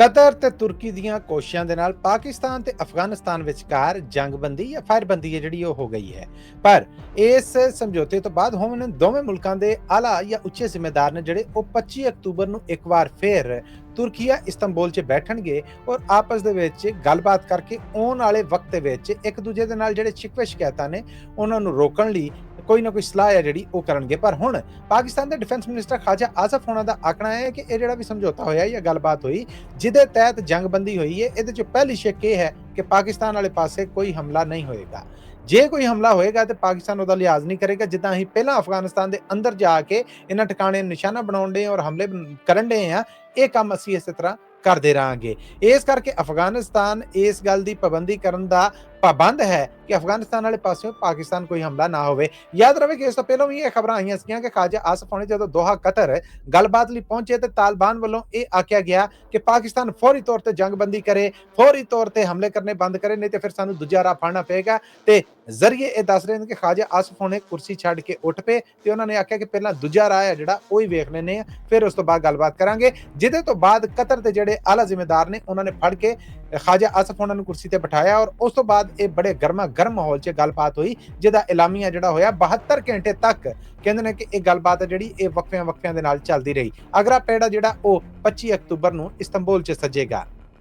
Qatar ਤੇ ਤੁਰਕੀ ਦੀਆਂ ਕੋਸ਼ਿਸ਼ਾਂ ਦੇ ਨਾਲ ਪਾਕਿਸਤਾਨ ਤੇ ਅਫਗਾਨਿਸਤਾਨ ਵਿਚਕਾਰ ਜੰਗਬੰਦੀ ਜਾਂ ਫਾਇਰਬੰਦੀ ਹੈ ਜਿਹੜੀ ਉਹ ਹੋ ਗਈ ਹੈ। ਪਰ ਇਸ ਸਮਝੌਤੇ ਤੋਂ ਬਾਅਦ ਹੁਣ ਦੋਵੇਂ ਮੁਲਕਾਂ ਦੇ ਆਲਾ ਜਾਂ ਉੱਚੇ ਜ਼ਿੰਮੇਦਾਰ ਨੇ ਜਿਹੜੇ ਉਹ 25 ਅਕਤੂਬਰ ਨੂੰ ਇੱਕ ਵਾਰ ਫੇਰ ਤੁਰਕੀਆ ਇਸਤੰਬੁਲ 'ਚ ਬੈਠਣਗੇ ਔਰ ਆਪਸ ਦੇ ਵਿੱਚ ਗੱਲਬਾਤ ਕਰਕੇ ਆਉਣ ਵਾਲੇ ਵਕਤ ਦੇ ਵਿੱਚ ਇੱਕ ਦੂਜੇ ਦੇ ਨਾਲ ਜਿਹੜੇ ਸ਼ਿਕਵੇ ਸ਼ਿਕਾਇਤਾਂ ਨੇ ਉਹਨਾਂ ਨੂੰ ਰੋਕਣ ਲਈ ਕੋਈ ਨਾ ਕੋਈ ਸਲਾਹ ਹੈ ਜਿਹੜੀ ਉਹ ਕਰਨਗੇ। ਪਰ ਹੁਣ ਪਾਕਿਸਤਾਨ ਦੇ ਡਿਫੈਂਸ ਮਿਨਿਸਟਰ ਖਾਜਾ ਆਸਫ ਹੋਣਾ ਦਾ ਆਖਣਾ ਹੈ ਕਿ ਇਹ ਜਿਹੜਾ ਵੀ ਸਮਝੌਤਾ ਹੋਇਆ ਜਾਂ ਗੱਲਬਾਤ ਹੋਈ, ਜਿਹਦੇ ਤਹਿਤ ਜੰਗਬੰਦੀ ਹੋਈ ਹੈ, ਇਹਦੇ ਚ ਪਹਿਲੀ ਸ਼ੱਕ ਇਹ ਹੈ ਕਿ ਪਾਕਿਸਤਾਨ ਵਾਲੇ ਪਾਸੇ ਕੋਈ ਹਮਲਾ ਨਹੀਂ ਹੋਏਗਾ। ਜੇ ਕੋਈ ਹਮਲਾ ਹੋਏਗਾ ਤੇ ਪਾਕਿਸਤਾਨ ਉਹਦਾ ਲਿਹਾਜ਼ ਨਹੀਂ ਕਰੇਗਾ, ਜਿੱਦਾਂ ਅਸੀਂ ਪਹਿਲਾਂ ਅਫਗਾਨਿਸਤਾਨ ਦੇ ਅੰਦਰ ਜਾ ਕੇ ਇਹਨਾਂ ਟਿਕਾਣੇ ਨੂੰ ਨਿਸ਼ਾਨਾ ਬਣਾਉਣ ਦੇ ਔਰ ਹਮਲੇ ਕਰਨ ਦੇ ਆ ਇਹ ਕੰਮ ਅਸੀਂ ਇਸੇ ਤਰ੍ਹਾਂ ਕਰਦੇ ਰਹਾਂਗੇ। ਇਸ ਕਰਕੇ ਅਫਗਾਨਿਸਤਾਨ ਇਸ ਗੱਲ ਦੀ ਪਾਬੰਦੀ ਕਰਨ ਦਾ ਪਾਬੰਦ ਹੈ ਕਿ ਅਫਗਾਨਿਸਤਾਨ ਵਾਲੇ ਪਾਸਿਓਂ ਪਾਕਿਸਤਾਨ ਕੋਈ ਹਮਲਾ ਨਾ ਹੋਵੇ। ਯਾਦ ਰਵੇ ਕਿ ਇਸ ਤੋਂ ਪਹਿਲਾਂ ਵੀ ਇਹ ਖਬਰਾਂ ਆਈਆਂ ਸੀਗੀਆਂ ਕਿ ਖਾਜਾ ਆਸਫ ਹੋਣੇ ਜਦੋਂ ਦੋਹਾ ਕਤਰ ਗੱਲਬਾਤ ਲਈ ਪਹੁੰਚੇ ਤੇ ਤਾਲਿਬਾਨ ਵੱਲੋਂ ਇਹ ਆਖਿਆ ਗਿਆ ਕਿ ਪਾਕਿਸਤਾਨ ਫੌਰੀ ਤੌਰ ਤੇ ਜੰਗਬੰਦੀ ਕਰੇ, ਫੌਰੀ ਤੌਰ ਤੇ ਹਮਲੇ ਕਰਨੇ ਬੰਦ ਕਰੇ, ਨਹੀਂ ਤੇ ਫਿਰ ਸਾਨੂੰ ਦੂਜਾ ਰਾਹ ਫੜਨਾ ਪਏਗਾ। ਤੇ ਜ਼ਰੀਏ ਇਹ ਦੱਸ ਰਹੇ ਨੇ ਕਿ ਖਾਜਾ ਆਸਫ ਹੋਣੇ ਕੁਰਸੀ ਛੱਡ ਕੇ ਉੱਠ ਪਏ ਤੇ ਉਹਨਾਂ ਨੇ ਆਖਿਆ ਕਿ ਪਹਿਲਾਂ ਦੂਜਾ ਰਾਹ ਹੈ ਜਿਹੜਾ ਉਹ ਹੀ ਵੇਖ ਲੈਨੇ ਆ ਫਿਰ ਉਸ ਤੋਂ ਬਾਅਦ ਗੱਲਬਾਤ ਕਰਾਂਗੇ। ਜਿਹਦੇ ਤੋਂ ਬਾਅਦ ਕਤਰ ਦੇ ਜਿਹੜੇ ਆਲਾ ਜ਼ਿੰਮੇਦਾਰ ਨੇ, ਉਹਨਾਂ ਨੇ ਫੜ ਕੇ ਖਾਜਾ ਆਸਫ ਹੋਣਾ ਨੂੰ ਕੁਰਸੀ ਤੇ ਬਿਠਾਇਆ ਔਰ ਉਸ ਤੋਂ ਬਾਅਦ ਇਹ ਬੜੇ ਗਰਮਾ ਗਰਮ ਮਾਹੌਲ 'ਚ ਗੱਲਬਾਤ ਹੋਈ, ਜਿਹਦਾ ਐਲਾਮੀਆ ਜਿਹੜਾ ਹੋਇਆ 72 ਘੰਟੇ ਤੱਕ ਕਹਿੰਦੇ ਨੇ ਕਿ ਇਹ ਗੱਲਬਾਤ ਜਿਹੜੀ ਇਹ ਵਕਫਿਆਂ ਵਕਫਿਆਂ ਦੇ ਨਾਲ ਚੱਲਦੀ ਰਹੀ। ਅਗਲਾ ਪੇੜਾ ਜਿਹੜਾ ਉਹ 25 ਅਕਤੂਬਰ ਨੂੰ ਇਸਤੰਬੁਲ 'ਚ ਸੱਜੇਗਾ।